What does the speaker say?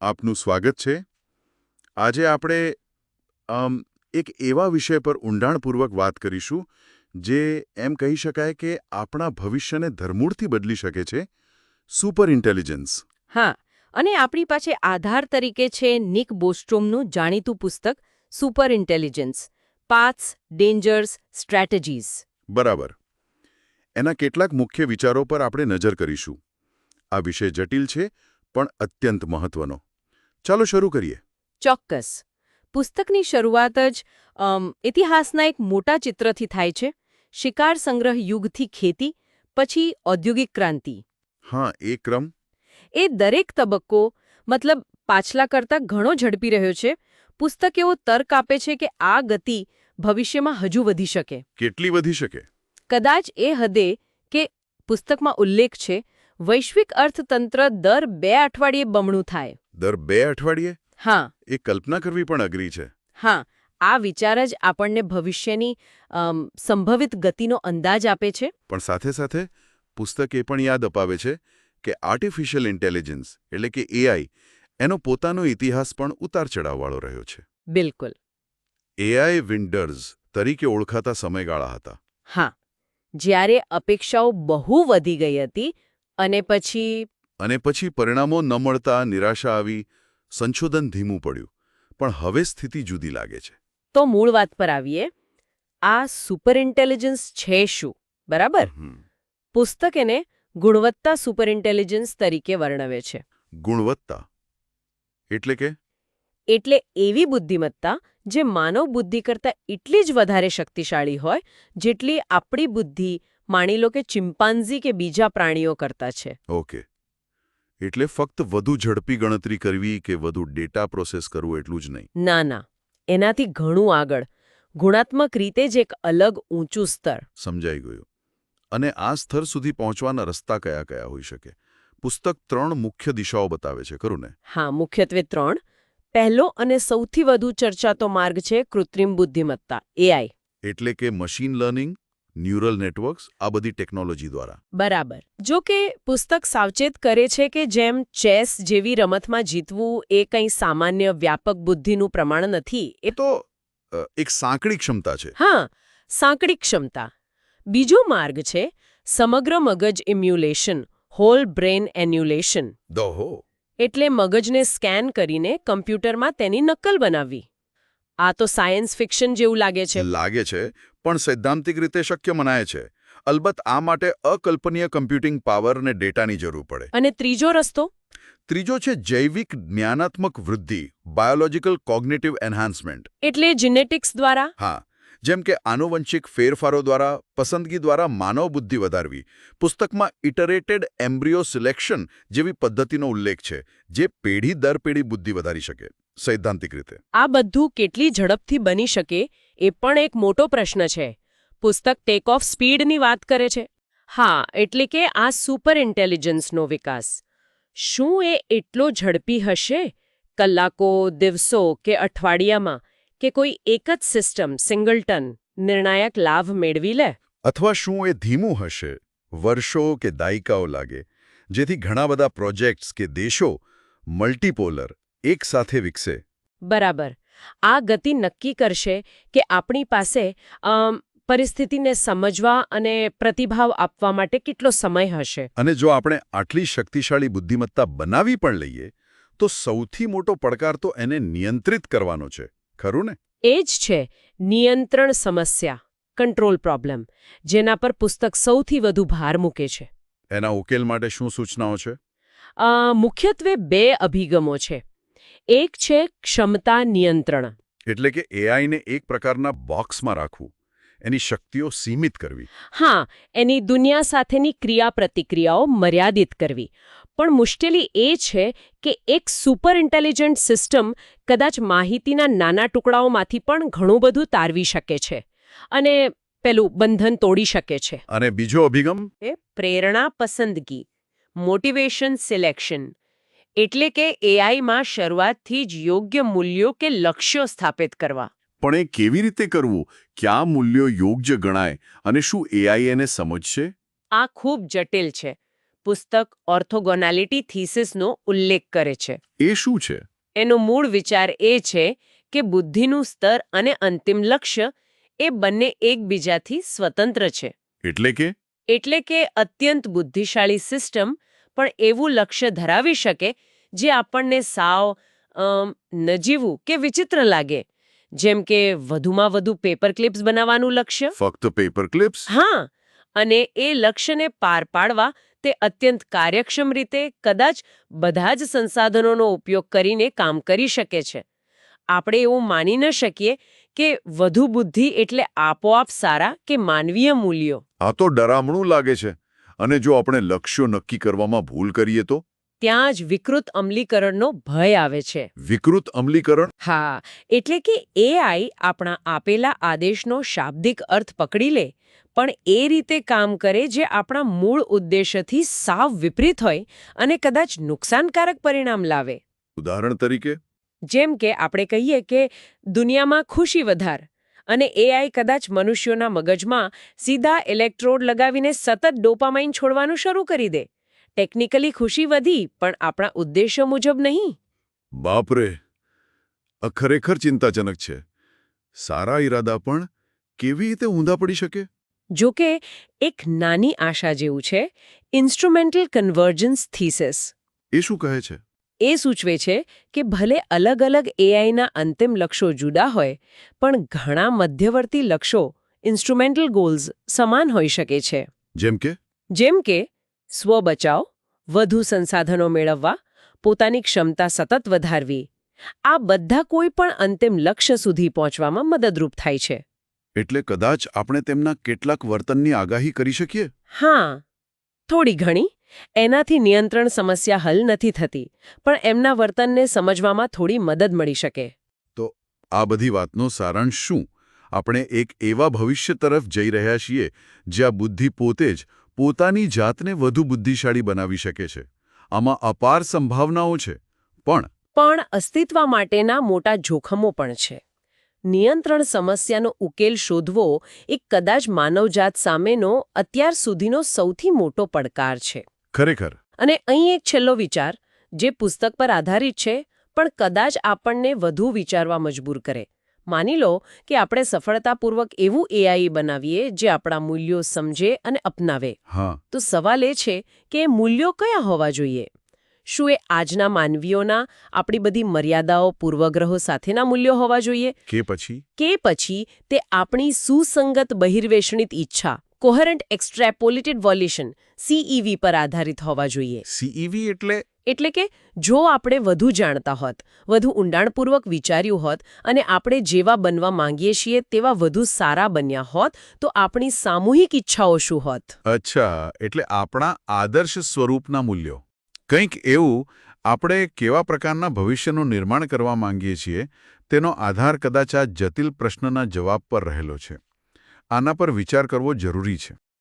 આપનું સ્વાગત છે. આજે આપણે એક એવા વિષય પર ઊંડાણપૂર્વક વાત કરીશું જે એમ કહી શકાય કે આપણા ભવિષ્યને ધરમૂળથી બદલી શકે છે સુપર ઇન્ટેલિજન્સ હા અને આપણી પાસે આધાર તરીકે છે નિક બોસ્ટ્રોમનું જાણીતું પુસ્તક super intelligence paths dangers strategies. બરાબર. એના કેટલાક મુખ્ય વિચારો પર આપણે નજર કરીશું. આ વિષય જટિલ છે પણ અત્યંત મહત્વનો. ચાલો શરૂ કરીએ. ચોક્કસ. પુસ્તકની શરૂઆત જ ઇતિહાસના એક મોટા ચિત્રથી થાય છે. શિકાર સંગ્રહ યુગથી ખેતી પછી ઔદ્યોગિક ક્રાંતિ. હા એ ક્રમ. એ દરેક તબક્કો મતલબ પાછલા કરતાં ઘણો ઝડપી રહ્યો છે. પુસ્તક એવો તર્ક આપે છે કે આ ગતિ ભવિષ્યમાં હજુ વધી શકે. કેટલી વધી શકે? કદાચ એ હદે કે પુસ્તકમાં ઉલ્લેખ છે વૈશ્વિક અર્થતંત્ર દર બે અઠવાડિયે બમણું થાય. દર બે અઠવાડિયે? હા. એ કલ્પના કરવી પણ અઘરી છે. હા આ વિચાર જ આપણને ભવિષ્યની સંભવિત ગતિનો અંદાજ આપે છે. પણ સાથે સાથે પુસ્તક એ પણ યાદ અપાવે છે કે આર્ટિફિશિયલ ઇન્ટેલિજન્સ એટલે કે એઆઈ એનો પોતાનો ઇતિહાસ પણ ઉતાર ચઢાવવાળો રહ્યો છે. બિલકુલ. એઆઈ વિન્ડર્સ તરીકે ઓળખાતા સમયગાળા હતા. હા. જ્યારે અપેક્ષાઓ બહુ વધી ગઈ હતી અને પછી? અને પછી પરિણામો ન મળતા નિરાશા આવી સંશોધન ધીમું પડ્યું. પણ હવે સ્થિતિ જુદી લાગે છે. તો મૂળ વાત પર આવીએ. આ સુપર ઇન્ટેલિજન્સ છે શું? બરાબર? પુસ્તક એને ગુણવત્તા સુપર ઇન્ટેલિજન્સ તરીકે વર્ણવે છે. ગુણવત્તા? એટલે કે? એટલે એવી બુદ્ધિમત્તા જે માનવ બુદ્ધિ કરતાં એટલી જ વધારે શક્તિશાળી હોય જેટલી આપણી બુદ્ધિ માની લો કે ચિમ્પાન્ઝી કે બીજા પ્રાણીઓ કરતા છે. ઓકે. એટલે ફક્ત વધુ ઝડપી ગણતરી કરવી કે વધુ ડેટા પ્રોસેસ કરવું એટલું જ નહીં? ના ના. એનાથી ઘણું આગળ. ગુણાત્મક રીતે જ એક અલગ ઊંચું સ્તર. સમજાઈ ગયું. અને આ સ્તર સુધી પહોંચવાના રસ્તા કયા કયા હોઈ શકે? પુસ્તક ત્રણ મુખ્ય દિશાઓ બતાવે છે ખરું ને? હા મુખ્યત્વે ત્રણ. પહેલો અને સૌથી વધુ ચર્ચાતો માર્ગ છે કૃત્રિમ બુદ્ધિમત્તા એઆઈ એટલે કે મશીન લર્નિંગ? ન્યુરલ નેટવર્ક્સ આ બધી ટેકનોલોજી દ્વારા. બરાબર. જો કે પુસ્તક સાવચેત કરે છે કે જેમ ચેસ જેવી રમતમાં જીતવું એ કંઈ સામાન્ય વ્યાપક બુદ્ધિનું પ્રમાણ નથી એ તો એક સાંકડી ક્ષમતા છે. હા સાંકડી ક્ષમતા. બીજો માર્ગ છે સમગ્ર મગજ ઇમ્યુલેશન હોલ બ્રેન એન્યુલેશન. દોહો. એટલે મગજને સ્કેન કરીને કમ્પ્યુટરમાં તેની નકલ બનાવવી. આ તો સાયન્સ ફિક્શન જેવું લાગે છે. લાગે છે પણ સૈદ્ધાંતિક રીતે શક્ય મનાય છે. અલબત્ત આ માટે અકલ્પનીય કમ્પ્યુટિંગ પાવર અને ડેટાની જરૂર પડે. અને ત્રીજો રસ્તો? ત્રીજો છે જૈવિક જ્ઞાનાત્મક વૃદ્ધિ બાયોલોજીકલ કોગ્નેટિવ એન્હાન્સમેન્ટ. એટલે જીનેટિક્સ દ્વારા? હા જેમ કે આનુવંશિક ફેરફારો દ્વારા પસંદગી દ્વારા માનવ બુદ્ધિ વધારવી પુસ્તકમાં ઇટરેટેડ એમ્બ્રિયો સિલેક્શન જેવી પદ્ધતિનો ઉલ્લેખ છે જે પેઢી દર પેઢી બુદ્ધિ વધારી શકે. સૈદ્ધાંતિક રીતે આ બધું કેટલી ઝડપથી બની શકે એ પણ એક મોટો પ્રશ્ન છે. પુસ્તક ટેક ઓફ સ્પીડની વાત કરે છે. હા એટલે કે આ સુપર ઇન્ટેલિજન્સનો વિકાસ. શું એ એટલો ઝડપી હશે? કલાકો દિવસો કે અઠવાડિયામાં? કે કોઈ એક જ સિસ્ટમ સિંગલટન નિર્ણાયક લાભ મેળવી લે? અથવા શું એ ધીમું હશે વર્ષો કે દાયકાઓ લાગે જેથી ઘણા બધા પ્રોજેક્ટ્સ કે દેશો મલ્ટીપોલર એકસાથે વિકસે. બરાબર. આ ગતિ નક્કી કરશે કે આપણી પાસે પરિસ્થિતિને સમજવા અને પ્રતિભાવ આપવા માટે કેટલો સમય હશે. અને જો આપણે આટલી શક્તિશાળી બુદ્ધિમત્તા બનાવી પણ લઈએ તો સૌથી મોટો પડકાર તો એને નિયંત્રિત કરવાનો છે. ખરું ને? એ જ છે નિયંત્રણ સમસ્યા કંટ્રોલ પ્રોબ્લેમ જેના પર પુસ્તક સૌથી વધુ ભાર મૂકે છે. એના ઉકેલ માટે શું સૂચનાઓ છે? મુખ્યત્વે બે અભિગમો છે. એક છે ક્ષમતા નિયંત્રણ. એટલે કે એઆઈને એક પ્રકારના બોક્સમાં રાખવું. એની શક્તિઓ સીમિત કરવી. હા એની દુનિયા સાથેની ક્રિયા પ્રતિક્રિયાઓ મર્યાદિત કરવી. પણ મુશ્કેલી એ છે કે એક સુપર ઇન્ટેલિજન્ટ સિસ્ટમ કદાચ માહિતીના નાના ટુકડાઓમાંથી પણ ઘણું બધું તારવી શકે છે. અને પેલું બંધન તોડી શકે છે. અને બીજો અભિગમ? એ પ્રેરણા પસંદગી. મોટિવેશન સિલેક્શન એટલે કે એઆઈમાં શરૂઆતથી જ યોગ્ય મૂલ્યો કે લક્ષ્યો સ્થાપિત કરવા. પણ એ કેવી રીતે કરવું? કયા મૂલ્યો યોગ્ય ગણાય? અને શું એઆઈ એને સમજશે? આ ખૂબ જટિલ છે. પુસ્તક ઓર્થોગોનાલિટી થીસિસનો ઉલ્લેખ કરે છે. એ શું છે? એનો મૂળ વિચાર એ છે કે બુદ્ધિનું સ્તર અને અંતિમ લક્ષ્ય એ બંને એકબીજાથી સ્વતંત્ર છે. એટલે કે? એટલે કે અત્યંત બુદ્ધિશાળી સિસ્ટમ પણ એવું લક્ષ્ય ધરાવી શકે જે આપણને સાવ નજીવું કે વિચિત્ર લાગે. જેમ કે વધુમાં વધુ પેપર ક્લિપ્સ બનાવવાનું લક્ષ્ય. ફક્ત પેપર ક્લિપ્સ હા અને એ લક્ષ્યને પાર પાડવા તે અત્યંત કાર્યક્ષમ રીતે કદાચ બધા જ સંસાધનોનો ઉપયોગ કરીને કામ કરી શકે છે. આપણે એવું માની ન શકીએ કે વધુ બુદ્ધિ એટલે આપોઆપ સારા કે માનવીય મૂલ્યો. આ તો ડરામણું લાગે છે. અને જો આપણે લક્ષ્યો નક્કી કરવામાં ભૂલ કરીએ તો? ત્યાં જ વિકૃત અમલીકરણનો ભય આવે છે. વિકૃત અમલીકરણ? હા એટલે કે એઆઈ આપણા આપેલા આદેશનો શાબ્દિક અર્થ પકડી લે પણ એ રીતે કામ કરે જે આપણા મૂળ ઉદ્દેશ્યથી સાવ વિપરીત હોય અને કદાચ નુકસાનકારક પરિણામ લાવે. ઉદાહરણ તરીકે? જેમ કે આપણે કહીએ કે દુનિયામાં ખુશી વધાર અને એઆઈ કદાચ મનુષ્યોના મગજમાં સીધા ઇલેક્ટ્રોડ લગાવીને સતત ડોપામાઇન છોડવાનું શરૂ કરી દે. ટેકનિકલી ખુશી વધી પણ આપણા ઉદ્દેશ્ય મુજબ નહીં. બાપરે ખરેખર ચિંતાજનક છે. સારા ઈરાદા પણ કેવી રીતે ઊંધા પડી શકે? જો કે એક નાની આશા જેવું છે ઇન્સ્ટ્રુમેન્ટલ કન્વર્જન્સ થીસિસ એ શું કહે છે? એ સૂચવે છે કે ભલે અલગ અલગ એઆઈના અંતિમ લક્ષ્યો જુદા હોય પણ ઘણા મધ્યવર્તી લક્ષ્યો ઇન્સ્ટ્રુમેન્ટલ ગોલ્સ સમાન હોઈ શકે છે. જેમ કે? જેમ કે સ્વબચાવ વધુ સંસાધનો મેળવવા પોતાની ક્ષમતા સતત વધારવી. આ બધા કોઈ પણ અંતિમ લક્ષ્ય સુધી પહોંચવામાં મદદરૂપ થાય છે. એટલે કદાચ આપણે તેમના કેટલાક વર્તનની આગાહી કરી શકીએ? હા. થોડી ઘણી. એનાથી નિયંત્રણ સમસ્યા હલ નથી થતી પણ એમના વર્તનને સમજવામાં થોડી મદદ મળી શકે. તો આ બધી વાતનો સારાંશ શું? આપણે એક એવા ભવિષ્ય તરફ જઈ રહ્યા છીએ જ્યાં બુદ્ધિ પોતે જ પોતાની જાતને વધુ બુદ્ધિશાળી બનાવી શકે છે. આમાં અપાર સંભાવનાઓ છે પણ પણ અસ્તિત્વ માટેના મોટા જોખમો પણ છે. નિયંત્રણ સમસ્યાનો ઉકેલ શોધવો એ કદાચ માનવજાત સામેનો અત્યાર સુધીનો સૌથી મોટો પડકાર છે. ખરેખર. અને અહીં એક છેલ્લો વિચાર જે પુસ્તક પર આધારિત છે પણ કદાચ આપણને વધુ વિચારવા મજબૂર કરે. માની લો કે આપણે સફળતાપૂર્વક એવું એઆઈ બનાવીએ જે આપણા મૂલ્યો સમજે અને અપનાવે. તો સવાલ એ છે કે મૂલ્યો કયા હોવા જોઈએ? શું એ આજના માનવીઓના આપણી બધી મર્યાદાઓ પૂર્વગ્રહો સાથેના મૂલ્યો હોવા જોઈએ? કે પછી? કે પછી તે આપણી સુસંગત બહિર્વેષણિત ઈચ્છા? કોહરન્ટ એક્સ્ટ્રેપોલિટેડ વોલ્યુશન સીઈવી પર આધારિત હોવા જોઈએ. સીઈવી એટલે? એટલે કે જો આપણે વધુ જાણતા હોત વધુ ઊંડાણપૂર્વક વિચાર્યું હોત અને આપણે જેવા બનવા માંગીએ છીએ તેવા વધુ સારા બન્યા હોત તો આપણી સામૂહિક ઈચ્છાઓ શું હોત? અચ્છા એટલે આપણા આદર્શ સ્વરૂપના મૂલ્યો. કંઈક એવું આપણે કેવા પ્રકારના ભવિષ્યનું નિર્માણ કરવા માંગીએ છીએ તેનો આધાર કદાચ આ જટિલ પ્રશ્નના જવાબ પર રહેલો છે. આના પર વિચાર કરવો જરૂરી છે.